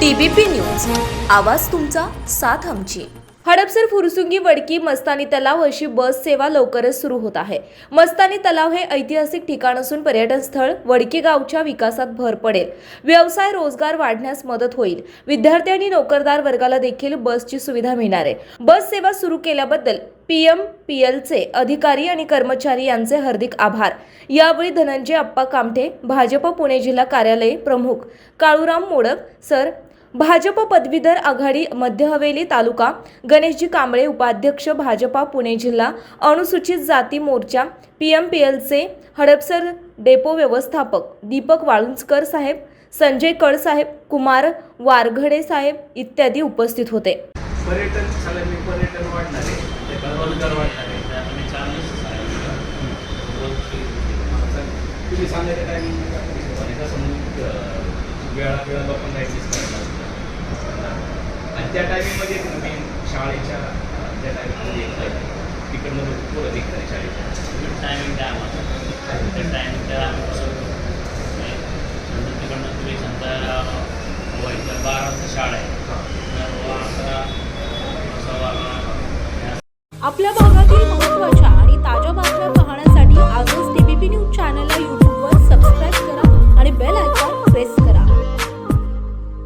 TBP news. आवाज तुमचा साथ आमची. हडपसर फुरसुंगी वडकी मस्तानी तलाव अशी बस सेवा लवकरच सुरू होत आहे. मस्तानी तलाव हे ऐतिहासिक ठिकाण असून पर्यटन स्थळ वडकी गावच्या विकासात भर पडेल. व्यवसाय रोजगार वाढण्यास मदत होईल. विद्यार्थी आणि नोकरदार वर्गाला देखील बसची सुविधा मिळणार आहे. बस सेवा सुरू केल्याबद्दल पीएम पीएलचे अधिकारी आणि कर्मचारी यांचे हार्दिक आभार. यावेळी धनंजय अप्पा कामठे भाजप पुणे जिल्हा कार्यालय प्रमुख. काळूराम मोडक सर भाजप पदवीधर आघाडी मध्य हवेली तालुका गणेशजी कांबळे उपाध्यक्ष भाजपा पुणे जिल्हा अनुसूचित जाती मोर्चा पीएमपीएलचे हडपसर डेपो व्यवस्थापक दीपक वाळुंजकर साहेब संजय कळ साहेब कुमार वारघडे साहेब इत्यादी उपस्थित होते. पर्यटन पर्यटन वाढणार आहे त्याचा रोजगार वाढणार आहे त्यामध्ये चार्जेस आता तुम्ही सांगायचं अं, वेळा वेळा लोकांना त्या टायमिंगमध्ये तुम्ही शाळेच्या त्या टायमिंगमध्ये येत तिकडनं पोरं निघतात शाळेच्या. टायमिंग द्या आम्हाला. त्या टायमिंग द्या आम्ही कसं नंतर तिकडनं तुम्ही समजा व इथं बारा वाजता शाळा आहे. तर व अकरा सव्वा आपल्या भागातील महत्त्वाच्या